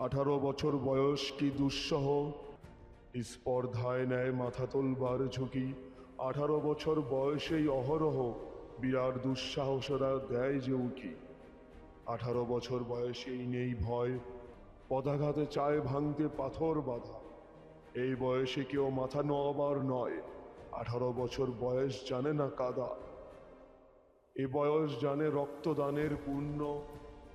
আঠারো বছর বয়স কি দুঃসহ? স্পর্ধায় নেয় মাথা তোলবার ঝুঁকি। আঠারো বছর বয়সেই অহরহ বিরাট দুঃসাহসরা দেয় যে উকি। আঠারো বছর বয়সেই নেই ভয়, পদাঘাতে চায় ভাঙতে পাথর বাঁধা। এই বয়সে কেউ মাথা নোয়াবার নয়, আঠারো বছর বয়স জানে না কাদা। এ বয়স জানে রক্তদানের পুণ্য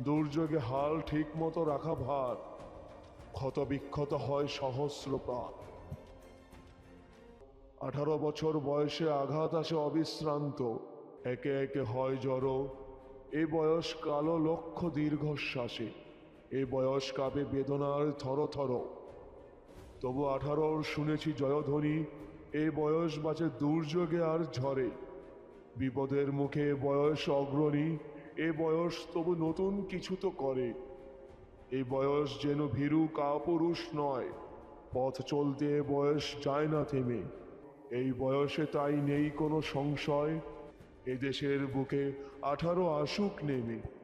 দুর্যোগে হাল ঠিক মতো রাখা ভার। ক্ষত বিক্ষত হয় সহস্র প্রাণ আঠারো বছর বয়সে আঘাত আসে অবিশ্রান্ত। একে একে হয় জড়ো। এ বয়স কালো লক্ষ দীর্ঘশ্বাসে। এ বয়স কাবে বেদনার থর থর তবু আঠারোর শুনেছি জয়ধ্বনি, এ বয়স বাঁচে দুর্যোগে আর ঝড়ে। বিপদের মুখে বয়স অগ্রণী এ বয়স তবু নতুন কিছু তো করে। এ বয়স যেন ভীরু কাপুরুষ নয়, পথ চলতে এ বয়স যায় না থেমে। এই বয়সে তাই নেই কোনো সংশয় এদেশের বুকে আঠারো আসুক নেমে।